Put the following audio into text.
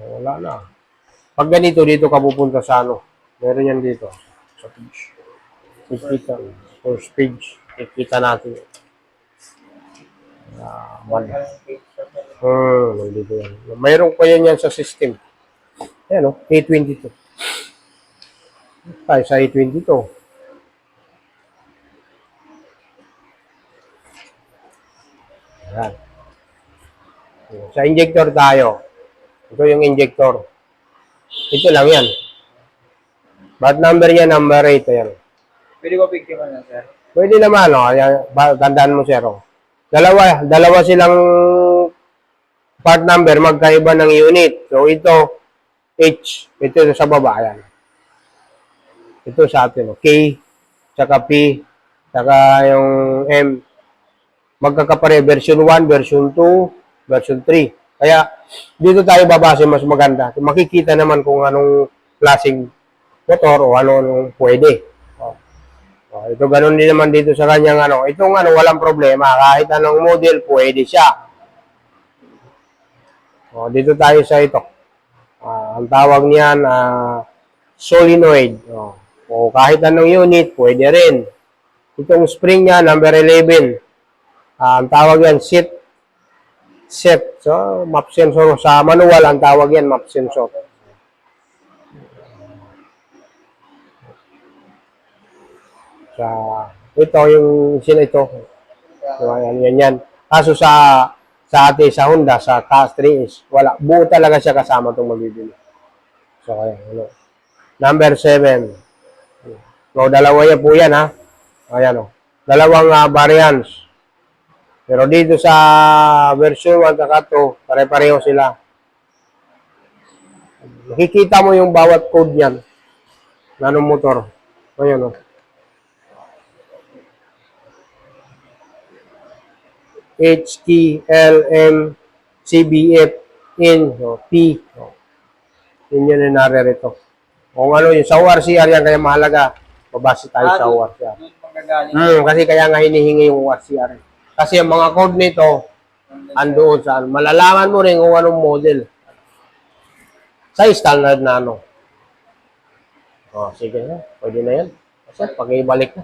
Wala na. Pag ganito, dito ka pupunta sa ano. Meron yan dito. Sa page. Ikita. First page. Ikita natin. Ah, man. Hmm, nandito yan. Mayroon pa yan yan sa system. Ayan o, A22. Tayo sa A22. Ayan. Sa injector tayo. Ito yung injector. Ito lang yan. Ba't number yan? Number 8. Ayan. Pwede ko picture na sir. Pwede naman, no? Ayan, ba- tandaan mo, sir. oh. Dalawa, dalawa silang part number, magkaiba ng unit. So, ito, H. Ito sa baba, ayan. Ito sa atin, oh. K, tsaka P, tsaka yung M. Magkakapare, version 1, version 2, version 3. Kaya, dito tayo babase mas maganda. Makikita naman kung anong klaseng motor o ano anong pwede. Oh. Oh, ito ganun din naman dito sa kanyang ano. Itong ano, walang problema. Kahit anong model, pwede siya. Oh, dito tayo sa ito. Ah, ang tawag niyan, ah, solenoid. Oh. O kahit anong unit, pwede rin. Itong spring niya, number 11. Ah, ang tawag yan, seat set. So, map sensor. Sa manual, ang tawag yan, map sensor. Sa, ito, yung sila ito. So, yan, yan, yan. Kaso sa, sa ate, sa Honda, sa Cast 3S, wala. Buo talaga siya kasama itong mabibili. So, kaya, ano. Number 7. So, dalawa yan po yan, ha. Ayan, o. Dalawang ah, variants. Pero dito sa version 1 at 2, pare-pareho sila. Makikita mo yung bawat code niyan. Na motor. Ayan, o. H, T, L, M, C, B, F, N, o, P. O. Yun yun yung naririto. Kung ano yung sa ORCR yan, kaya mahalaga. Babase tayo sa ORCR. Hmm, kasi kaya nga hinihingi yung ORCR. Kasi ang mga code nito, andoon sa malalaman mo rin kung anong model. Sa standard na ano. Oh, sige na. Pwede na yan. Kasi pag ibalik na.